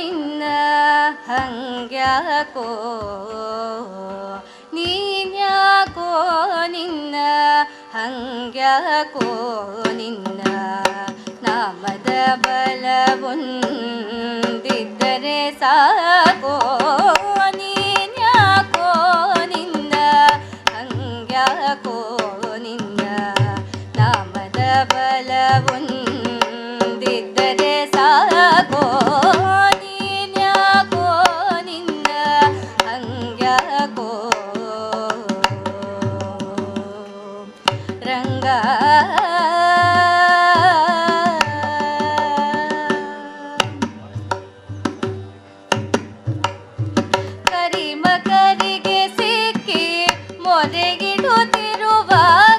ನಿನ್ನ ಹಂಗ್ಯಾಕೋ? ನೀನ್ಯಾಕೋ ನಿನ್ನ ಹಂಗ್ಯಾಕೋ? ನಿನ್ನ ನಾಮದ ಬಲವೊಂದಿದ್ದರೆ ಸಾಕೋ? ನೀನ್ಯಾಕೋ ನಿನ್ನ ಹಂಗ್ಯಾಕೋ? ನಿನ್ನ ನಾಮದ ಬಲವೊಂದಿದ್ದರೆ ಮೊರೆಗಿಡುತ್ತಿರುವಾಗ ಕರಿಮಕರಿಗೆ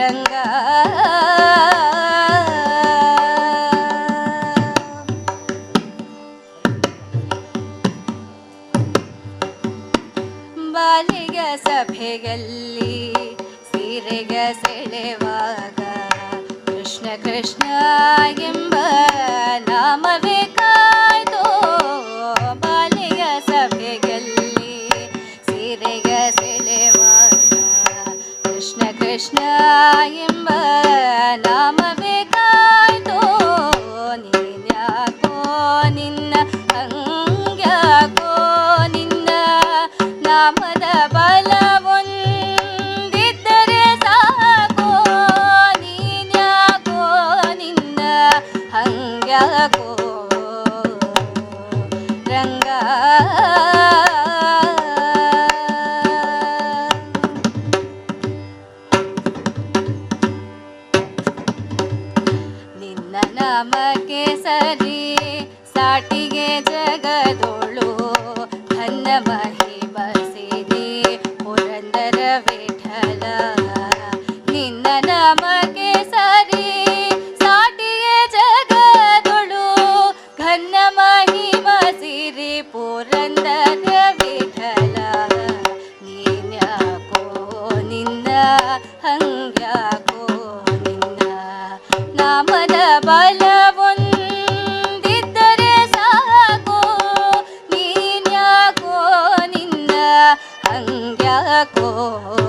ರಂಗ. ಬಾಲಿಗ ಸಭೆಯಲ್ಲಿ ಸೀರೆಗ ಸೆಳೆವಾಗ ಕೃಷ್ಣ ಕೃಷ್ಣ ಎಂಬ ನಾಮವೇ ಕಾಯ್ದು ಕೃಷ್ಣ ಕೃಷ್ಣ ಎಂಬ ನಾಮವೇ ಕಾಯ್ದು ನೀನ್ಯಾಕೋ ನಿನ್ನ ಹಂಗ್ಯಾಕೋ ನಿನ್ನ ನಾಮದ ಬಲವೊಂದಿದ್ದರೆ ಸಾಕೋ ನೀನ್ಯಾಕೋ ನಿನ್ನ ಹಂಗ್ಯಾಕೋ ರಂಗ ನಿನ್ನ ನಾಮಕ್ಕೆ ಸರಿ ಸಾಟಿಗೆ ಜಗದೋಳು ಹನ್ನ ಮಹಿ ಬಸಿರಿ ಪುರಂದರ ವಿಠಲ. ನಿನ್ನ ನಮ ಕೇಸರಿ ಸಾಟಿಗೆ ಜಗದೋಳು ಘನ್ನ ಮಹಿ ಬಸಿರಿ ಪುರಂದರ ವಿಠಲ. ನೀನ್ಯಾಕೋ ನಿನ್ನ, ಹಂಗ್ಯಾಕೋ ನಿನ್ನ, ನಾಮದ ಬಲವೊಂದಿದ್ದರೆ को